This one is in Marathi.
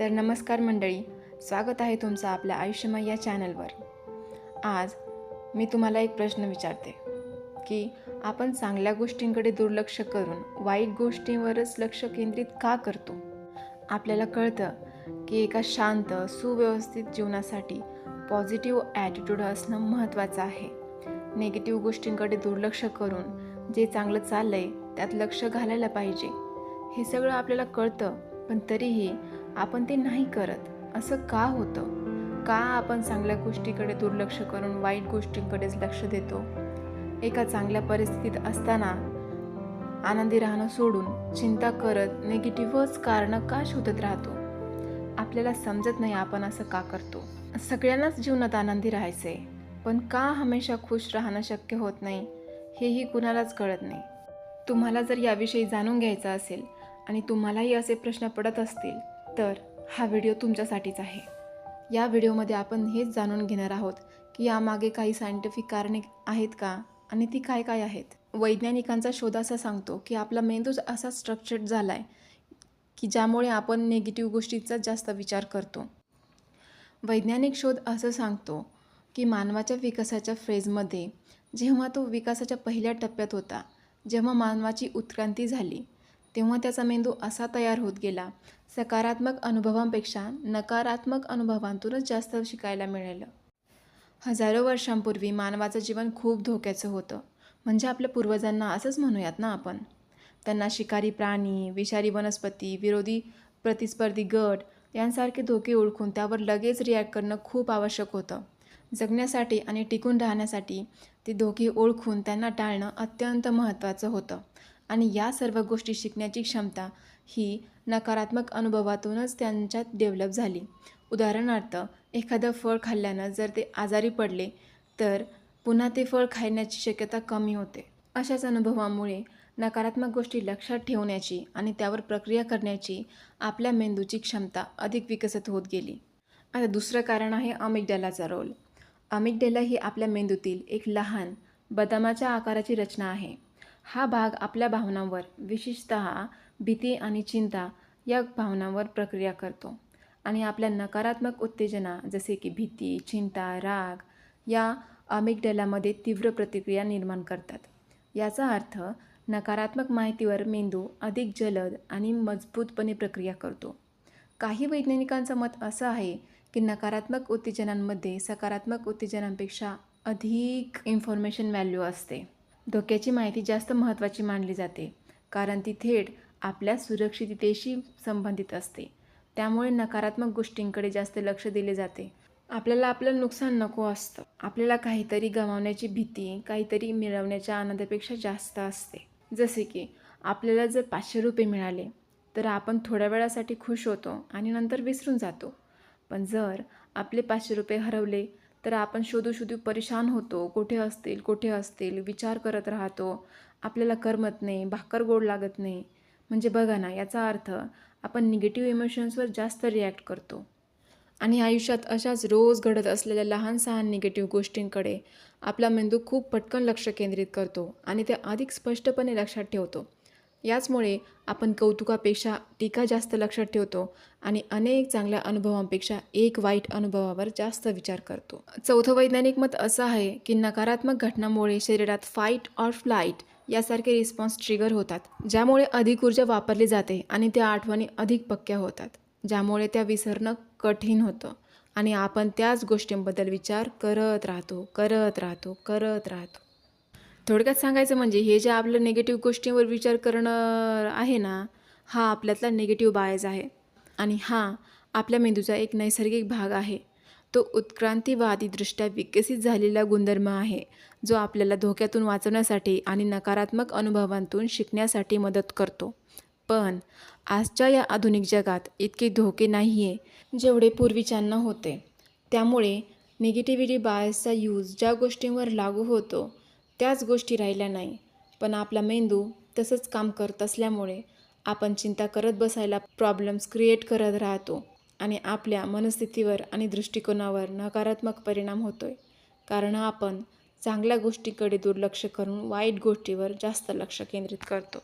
तर नमस्कार मंडळी स्वागत आहे तुमचं आपल्या आयुष्यमय या चॅनलवर. आज मी तुम्हाला एक प्रश्न विचारते की आपण चांगल्या गोष्टींकडे दुर्लक्ष करून वाईट गोष्टींवरच लक्ष केंद्रित का करतो? आपल्याला कळतं की एका शांत सुव्यवस्थित जीवनासाठी पॉझिटिव्ह ॲटिट्यूड असणं महत्त्वाचं आहे. निगेटिव्ह गोष्टींकडे दुर्लक्ष करून जे चांगलं चाललं आहे त्यात लक्ष घालायला पाहिजे. हे सगळं आपल्याला कळतं पण तरीही आपण ते नाही करत. असं का होतं? का आपण चांगल्या गोष्टीकडे दुर्लक्ष करून वाईट गोष्टींकडेच लक्ष देतो? एका चांगल्या परिस्थितीत असताना आनंदी राहणं सोडून चिंता करत निगेटिव्हच कारणं का शोधत राहतो? आपल्याला समजत नाही आपण असं का करतो. सगळ्यांनाच जीवनात आनंदी राहायचं आहे पण का हमेशा खुश राहणं शक्य होत नाही हेही कुणालाच कळत नाही. तुम्हाला जर याविषयी जाणून घ्यायचं असेल आणि तुम्हालाही असे प्रश्न पडत असतील तर हा व्हिडिओ तुमच्यासाठीच आहे. या व्हिडिओमध्ये आपण हेच जाणून घेणार आहोत की यामागे काही सायंटिफिक कारणे आहेत का आणि ती काय काय आहेत? वैज्ञानिकांचा शोध असा सांगतो की आपला मेंदूच असा स्ट्रक्चर्ड झाला आहे की ज्यामुळे आपण निगेटिव्ह गोष्टींचा जास्त विचार करतो. वैज्ञानिक शोध असं सांगतो की मानवाच्या विकासाच्या फेजमध्ये जेव्हा तो विकासाच्या पहिल्या टप्प्यात होता जेव्हा मानवाची उत्क्रांती झाली तेव्हा त्याचा मेंदू असा तयार होत गेला. सकारात्मक अनुभवांपेक्षा नकारात्मक अनुभवांतूनच जास्त शिकायला मिळालं. हजारो वर्षांपूर्वी मानवाचं जीवन खूप धोक्याचं होतं. म्हणजे आपल्या पूर्वजांना असंच म्हणूयात ना आपण. त्यांना शिकारी प्राणी विषारी वनस्पती विरोधी प्रतिस्पर्धी गट यांसारखे धोके ओळखून त्यावर लगेच रिॲक्ट करणं खूप आवश्यक होतं. जगण्यासाठी आणि टिकून राहण्यासाठी ते धोके ओळखून त्यांना टाळणं अत्यंत महत्त्वाचं होतं. आणि या सर्व गोष्टी शिकण्याची क्षमता ही नकारात्मक अनुभवातूनच त्यांच्यात डेव्हलप झाली. उदाहरणार्थ एखादं फळ खाल्ल्यानं जर ते आजारी पडले तर पुन्हा ते फळ खाण्याची शक्यता कमी होते. अशाच अनुभवामुळे नकारात्मक गोष्टी लक्षात ठेवण्याची आणि त्यावर प्रक्रिया करण्याची आपल्या मेंदूची क्षमता अधिक विकसित होत गेली. आता दुसरं कारण आहे अमिगडॅलाचा रोल. अमिगडेला ही आपल्या मेंदूतील एक लहान बदामाच्या आकाराची रचना आहे. हा भाग आपल्या भावनांवर विशेषत भीती आणि चिंता या भावनांवर प्रक्रिया करतो. आणि आपल्या नकारात्मक उत्तेजना जसे की भीती चिंता राग या अमिगडलामध्ये तीव्र प्रतिक्रिया निर्माण करतात. याचा अर्थ नकारात्मक माहितीवर मेंदू अधिक जलद आणि मजबूतपणे प्रक्रिया करतो. काही वैज्ञानिकांचं मत असं आहे की नकारात्मक उत्तेजनांमध्ये सकारात्मक उत्तेजनांपेक्षा अधिक इन्फॉर्मेशन व्हॅल्यू असते. धोक्याची माहिती जास्त महत्त्वाची मानली जाते कारण ती थेट आपल्या सुरक्षिततेशी संबंधित असते. त्यामुळे नकारात्मक गोष्टींकडे जास्त लक्ष दिले जाते. आपल्याला आपलं नुकसान नको असतं. आपल्याला काहीतरी गमावण्याची भीती काहीतरी मिळवण्याच्या आनंदापेक्षा जास्त असते. जसे की आपल्याला जर पाचशे रुपये मिळाले तर आपण थोड्या वेळासाठी खुश होतो आणि नंतर विसरून जातो. पण जर आपले पाचशे रुपये हरवले तर आपण शोधू शोधू परेशान होतो. कुठे असतील कुठे असतील विचार करत राहतो. आपल्याला करमत नाही भाकर गोड लागत नाही. म्हणजे बघा ना याचा अर्थ आपण निगेटिव्ह इमोशन्सवर जास्त रिॲक्ट करतो. आणि आयुष्यात अशाच रोज घडत असलेल्या लहान सहान निगेटिव्ह गोष्टींकडे आपला मेंदू खूप पटकन लक्ष केंद्रित करतो. आणि ते अधिक स्पष्टपणे लक्षात ठेवतो. याचमुळे आपण कौतुकापेक्षा टीका जास्त लक्षात ठेवतो आणि अनेक चांगल्या अनुभवांपेक्षा एक वाईट अनुभवावर जास्त विचार करतो. चौथं वैज्ञानिक मत असं आहे की नकारात्मक घटनामुळे शरीरात फाईट ऑर फ्लाईट यासारखे रिस्पॉन्स ट्रिगर होतात ज्यामुळे अधिक ऊर्जा वापरली जाते आणि त्या आठवणी अधिक पक्क्या होतात ज्यामुळे त्या विसरणं कठीण होतं आणि आपण त्याच गोष्टींबद्दल विचार करत राहतो करत राहतो करत राहतो. थोडक्यात सांगायचं म्हणजे हे जे आपलं निगेटिव्ह गोष्टींवर विचार करणं आहे ना हा आपल्यातला निगेटिव्ह बायज आहे. आणि हा आपल्या मेंदूचा एक नैसर्गिक भाग आहे. तो उत्क्रांतीवादीदृष्ट्या विकसित झालेला गुणधर्म आहे जो आपल्याला धोक्यातून वाचवण्यासाठी आणि नकारात्मक अनुभवांतून शिकण्यासाठी मदत करतो. पण आजच्या या आधुनिक जगात इतके धोके नाही आहे जेवढे पूर्वीच्यांना होते. त्यामुळे निगेटिव्हिटी बायसचा यूज ज्या गोष्टींवर लागू होतो त्याच गोष्टी राहिल्या नाही. पण आपला मेंदू तसंच काम करत असल्यामुळे आपण चिंता करत बसायला प्रॉब्लेम्स क्रिएट करत राहतो आणि आपल्या मनस्थितीवर आणि दृष्टिकोनावर नकारात्मक परिणाम होतो आहे कारण आपण चांगल्या गोष्टीकडे दुर्लक्ष करून वाईट गोष्टीवर जास्त लक्ष केंद्रित करतो.